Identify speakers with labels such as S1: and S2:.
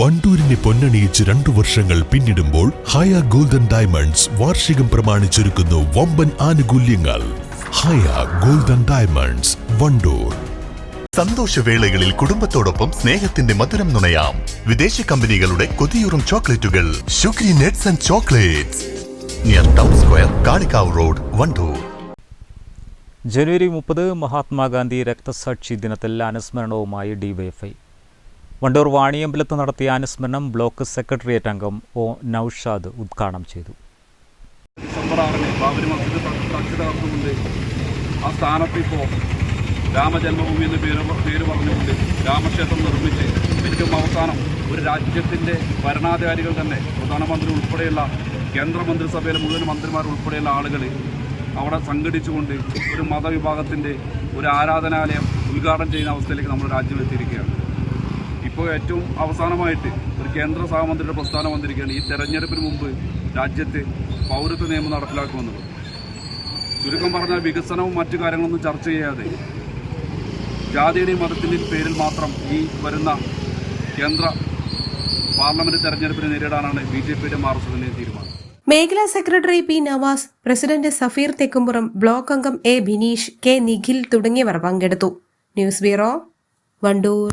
S1: വണ്ടൂരിനെ പൊന്നണിയിച്ച് രണ്ടു വർഷങ്ങൾ പിന്നിടുമ്പോൾ ഹയ ഗോൾഡൻ ഡയമണ്ട്സ് വാർഷികം പ്രമാണിച്ചൊരുക്കുന്നു വമ്പൻ ആനുകൂല്യങ്ങൾ. Haya golden diamonds Wandoor.
S2: സന്തോഷവേളകളിൽ കുടുംബത്തോടൊപ്പം സ്നേഹത്തിന്റെ മധുരം നുണയാം. വിദേശ കമ്പനികളുടെ കൊതിയൂറും ചോക്ലേറ്റുകൾ. Shukri nuts and chocolates. Near town square Kalikavu road Wandoor.
S3: ജനുവരി മുപ്പത് മഹാത്മാഗാന്ധി രക്തസാക്ഷി ദിനത്തിൽ അനുസ്മരണവുമായി ഡിവൈഎഫ്ഐ. വണ്ടൂർ വാണിയമ്പലത്ത് നടത്തിയ അനുസ്മരണം ബ്ലോക്ക് സെക്രട്ടേറിയറ്റ് അംഗം ഒ നൌഷാദ് ഉദ്ഘാടനം ചെയ്തു.
S4: ഡിസംബർ ആറിന് ബാബരി മസ്ജിദ് നടത്തുന്നുണ്ട് ആ സ്ഥാനത്ത് ഇപ്പോൾ രാമജന്മഭൂമി എന്ന് പേര് പേര് പറഞ്ഞുകൊണ്ട് രാമക്ഷേത്രം നിർമ്മിച്ച് ഏറ്റവും അവസാനം ഒരു രാജ്യത്തിന്റെ ഭരണാധികാരികൾ തന്നെ പ്രധാനമന്ത്രി ഉൾപ്പെടെയുള്ള കേന്ദ്രമന്ത്രിസഭയിലെ മുഴുവൻ മന്ത്രിമാർ ഉൾപ്പെടെയുള്ള ആളുകൾ അവിടെ സംഘടിച്ചുകൊണ്ട് ഒരു മതവിഭാഗത്തിന്റെ ഒരു ആരാധനാലയം ഉദ്ഘാടനം ചെയ്യുന്ന അവസ്ഥയിലേക്ക് നമ്മുടെ രാജ്യം എത്തിയിരിക്കുകയാണ്. ഇപ്പോൾ ഏറ്റവും അവസാനമായിട്ട് ഒരു കേന്ദ്ര സഹമന്ത്രിയുടെ പ്രസ്ഥാനം വന്നിരിക്കുകയാണ്. ഈ തെരഞ്ഞെടുപ്പിന് മുമ്പ് രാജ്യത്ത് പൗരത്വ നിയമം നടപ്പിലാക്കുമെന്നത് ചുരുക്കം പറഞ്ഞാൽ വികസനവും മറ്റു കാര്യങ്ങളൊന്നും ചർച്ച ചെയ്യാതെ ജാതിയുടെയും മതത്തിന്റെയും പേരിൽ മാത്രം ഈ വരുന്ന കേന്ദ്ര പാർലമെന്റ് തെരഞ്ഞെടുപ്പിനെ നേരിടാനാണ് ബി ജെ പിയുടെയും ആർ തീരുമാനം.
S5: മേഖലാ secretary P Navas president Safeer Thekkumpuram block അംഗം എ ബിനീഷ് കെ നിഖിൽ തുടങ്ങിയവർ പങ്കെടുത്തു. News bureau Wandoor.